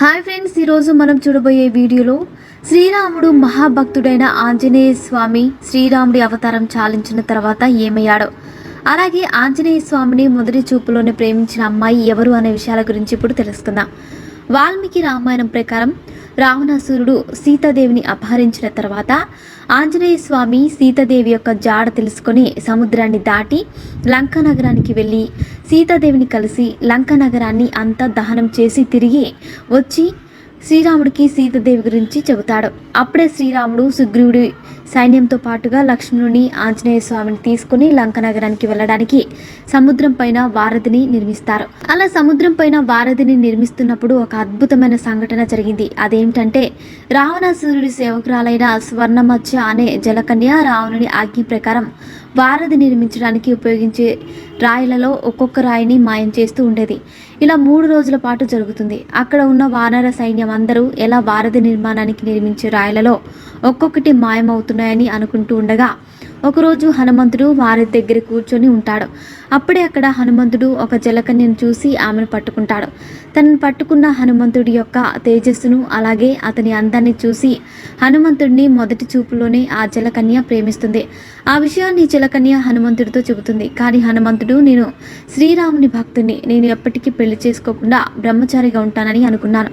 Hi friends ఈరోజు మనం చూడబోయే వీడియోలో శ్రీరాముడు మహాభక్తుడైన ఆంజనేయ స్వామి శ్రీరాముడి అవతారం చాలించిన తర్వాత ఏమయ్యాడో. అలాగే ఆంజనేయ స్వామిని మొదటి చూపులోనే ప్రేమించిన అమ్మాయి ఎవరు అనే విషయాల గురించి ఇప్పుడు తెలుసుకుందాం. వాల్మీకి రామాయణం ప్రకారం రావణాసురుడు సీతాదేవిని అపహరించిన తర్వాత ఆంజనేయ స్వామి సీతాదేవి యొక్క జాడ తెలుసుకొని సముద్రాన్ని దాటి లంకా నగరానికి వెళ్ళి సీతాదేవిని కలిసి లంక నగరాన్ని అంతా దహనం చేసి తిరిగి వచ్చి శ్రీరాముడికి సీతాదేవి గురించి చెబుతాడు. అప్పుడే శ్రీరాముడు సుగ్రీవుడి సైన్యంతో పాటుగా లక్ష్మణుని ఆంజనేయ స్వామిని తీసుకుని లంక నగరానికి వెళ్ళడానికి సముద్రం పైన వారధిని నిర్మిస్తారు. అలా సముద్రం పైన వారధిని నిర్మిస్తున్నప్పుడు ఒక అద్భుతమైన సంఘటన జరిగింది. అదేమిటంటే రావణాసురుడి సేవకురాలైన స్వర్ణమత్స్య అనే జలకన్య రావణుని ఆజ్ఞ ప్రకారం వారధి నిర్మించడానికి ఉపయోగించే రాయిలలో ఒక్కొక్క రాయిని మాయం చేస్తూ ఉండేది. ఇలా మూడు రోజుల పాటు జరుగుతుంది. అక్కడ ఉన్న వానర సైన్యం అందరూ ఎలా వారధి నిర్మాణానికి నిర్మించే రాయిలలో ఒక్కొక్కటి మాయమవుతున్నాయని అనుకుంటూ ఉండగా ఒకరోజు హనుమంతుడు వారి దగ్గర కూర్చొని ఉంటాడు. అప్పుడే అక్కడ హనుమంతుడు ఒక జలకన్యను చూసి ఆమెను పట్టుకుంటాడు. తనను పట్టుకున్న హనుమంతుడి యొక్క తేజస్సును అలాగే అతని అందాన్ని చూసి హనుమంతుడిని మొదటి చూపులోనే ఆ జలకన్య ప్రేమిస్తుంది. ఆ విషయాన్ని జలకన్య హనుమంతుడితో చెబుతుంది. కానీ హనుమంతుడు నేను శ్రీరాముని భక్తుని నేను ఎప్పటికీ పెళ్ళి చేసుకోకుండా బ్రహ్మచారిగా ఉంటానని అనుకున్నాను.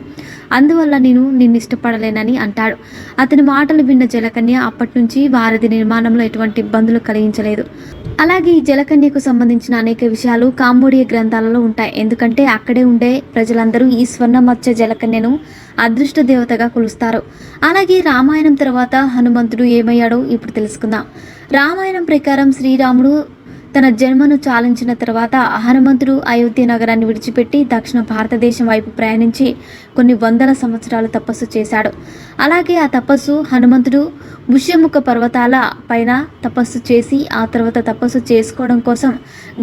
అందువల్ల నేను నిన్ను ఇష్టపడలేనని అంటాడు. అతని మాటలు విన్న జలకన్య అప్పటి నుంచి వారధి నిర్మాణంలో ఎటువంటి ఇబ్బందులు కలిగించలేదు. అలాగే ఈ జలకన్యకు సంబంధించిన అనేక విషయాలు కాంబోడియా గ్రంథాలలో ఉంటాయి. ఎందుకంటే అక్కడే ఉండే ప్రజలందరూ ఈ స్వర్ణమత్స్య జలకన్యను అదృష్ట దేవతగా కొలుస్తారు. అలాగే రామాయణం తర్వాత హనుమంతుడు ఏమయ్యాడో ఇప్పుడు తెలుసుకుందాం. రామాయణం ప్రకారం శ్రీరాముడు తన జన్మను చాలించిన తర్వాత హనుమంతుడు అయోధ్య నగరాన్ని విడిచిపెట్టి దక్షిణ భారతదేశం వైపు ప్రయాణించి కొన్ని వందల సంవత్సరాలు తపస్సు చేశాడు. అలాగే ఆ తపస్సు హనుమంతుడు ముష్యముఖ పర్వతాల పైన తపస్సు చేసి ఆ తర్వాత తపస్సు చేసుకోవడం కోసం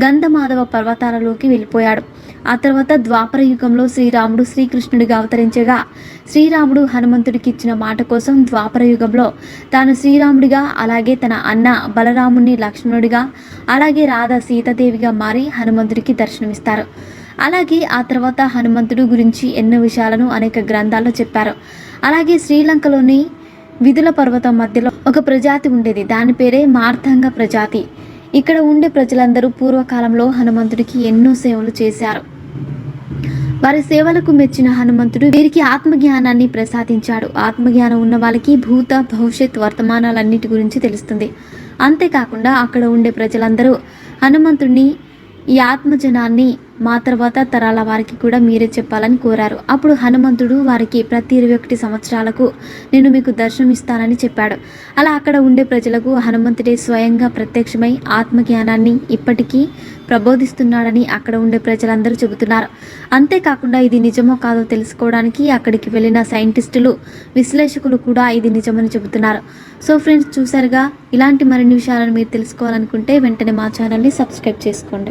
గంధమాధవ పర్వతాలలోకి వెళ్ళిపోయాడు. ఆ తర్వాత ద్వాపర యుగంలో శ్రీరాముడు శ్రీకృష్ణుడిగా అవతరించగా శ్రీరాముడు హనుమంతుడికి ఇచ్చిన మాట కోసం ద్వాపర యుగంలో తాను శ్రీరాముడిగా అలాగే తన అన్న బలరాముని లక్ష్మణుడిగా అలాగే రాధ సీతాదేవిగా మారి హనుమంతుడికి దర్శనమిస్తారు. అలాగే ఆ తర్వాత హనుమంతుడు గురించి ఎన్నో విషయాలను అనేక గ్రంథాల్లో చెప్పారు. అలాగే శ్రీలంకలోని విధుల పర్వతం మధ్యలో ఒక ప్రజాతి ఉండేది. దాని పేరే మార్తంగ ప్రజాతి. ఇక్కడ ఉండే ప్రజలందరూ పూర్వకాలంలో హనుమంతుడికి ఎన్నో సేవలు చేశారు. వారి సేవలకు మెచ్చిన హనుమంతుడు వీరికి ఆత్మజ్ఞానాన్ని ప్రసాదించాడు. ఆత్మజ్ఞానం ఉన్న వాళ్ళకి భూత భవిష్యత్ వర్తమానాలన్నిటి గురించి తెలుస్తుంది. అంతేకాకుండా అక్కడ ఉండే ప్రజలందరూ హనుమంతుడిని ఈ ఆత్మజనాన్ని మా తర్వాత తరాల వారికి కూడా మీరే చెప్పాలని కోరారు. అప్పుడు హనుమంతుడు వారికి ప్రతి ఇరవై ఒకటి సంవత్సరాలకు నేను మీకు దర్శనం ఇస్తానని చెప్పాడు. అలా అక్కడ ఉండే ప్రజలకు హనుమంతుడే స్వయంగా ప్రత్యక్షమై ఆత్మజ్ఞానాన్ని ఇప్పటికీ ప్రబోధిస్తున్నాడని అక్కడ ఉండే ప్రజలందరూ చెబుతున్నారు. అంతేకాకుండా ఇది నిజమో కాదో తెలుసుకోవడానికి అక్కడికి వెళ్ళిన సైంటిస్టులు విశ్లేషకులు కూడా ఇది నిజమని చెబుతున్నారు. సో ఫ్రెండ్స్ చూసారుగా ఇలాంటి మరిన్ని విషయాలను మీరు తెలుసుకోవాలనుకుంటే వెంటనే మా ఛానల్ని సబ్స్క్రైబ్ చేసుకోండి.